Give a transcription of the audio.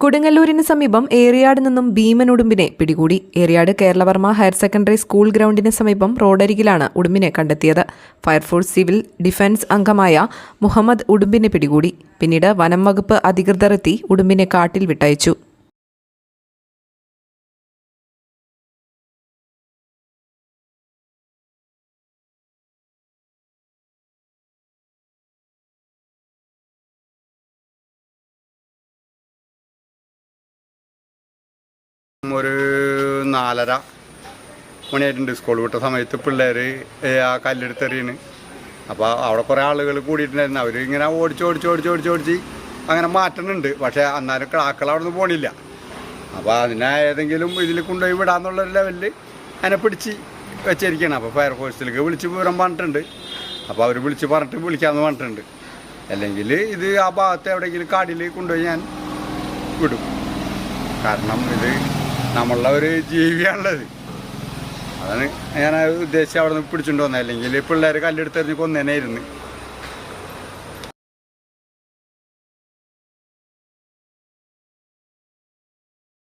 കൊടുങ്ങല്ലൂരിന് സമീപം ഏറിയാട് നിന്നും ഭീമൻ ഉടുമ്പിനെ പിടികൂടി. Eriyad Keralavarma higher secondary school ഗ്രൗണ്ടിന് സമീപം റോഡരികിലാണ് ഉടുമ്പിനെ കണ്ടെത്തിയത്. ഫയർഫോഴ്സ് സിവിൽ ഡിഫൻസ് അംഗമായ മുഹമ്മദ് ഉടുമ്പിനെ പിടികൂടി. പിന്നീട് വനം വകുപ്പ് അധികൃതർ എത്തി ഉടുമ്പിനെ കാട്ടിൽ വിട്ടയച്ചു. ഒരു നാലര മണിയായിട്ടുണ്ട് സ്കൂൾ വിട്ട സമയത്ത് പിള്ളേർ ആ കല്ലെടുത്തെറിയണ്. അപ്പോൾ അവിടെ കുറേ ആളുകൾ കൂടിയിട്ടുണ്ടായിരുന്നു. അവർ ഇങ്ങനെ ഓടിച്ച് ഓടിച്ച് ഓടിച്ച് ഓടിച്ച് ഓടിച്ച് അങ്ങനെ മാറ്റുന്നുണ്ട് പക്ഷേ അന്നാലും ക്ലാക്കൾ അവിടെ നിന്ന് പോണില്ല. അപ്പോൾ അതിനെ ഏതെങ്കിലും ഇതിൽ കൊണ്ടുപോയി വിടാന്നുള്ളൊരു ലെവലിൽ അതിനെ പിടിച്ച് വെച്ചിരിക്കുകയാണ് അപ്പോൾ ഫയർഫോഴ്സിലേക്ക് വിളിച്ച് വിവരം പറഞ്ഞിട്ടുണ്ട്. അപ്പോൾ അവർ വിളിച്ച് പറഞ്ഞിട്ട് വിളിക്കാമെന്ന് പറഞ്ഞിട്ടുണ്ട്. അല്ലെങ്കിൽ ഇത് ആ ഭാഗത്ത് എവിടെയെങ്കിലും കാടിൽ കൊണ്ടുപോയി ഞാൻ വിടും. കാരണം ഇത് നമ്മളുടെ ഒരു ജീവിയാണുള്ളത്. അതാണ് ഞാൻ ഉദ്ദേശിച്ച് അവിടെ നിന്ന് പിടിച്ചുകൊണ്ട് വന്നത് അല്ലെങ്കിൽ പിള്ളേർ കല്ലെടുത്തെറിഞ്ഞ് കൊന്നേനായിരുന്നു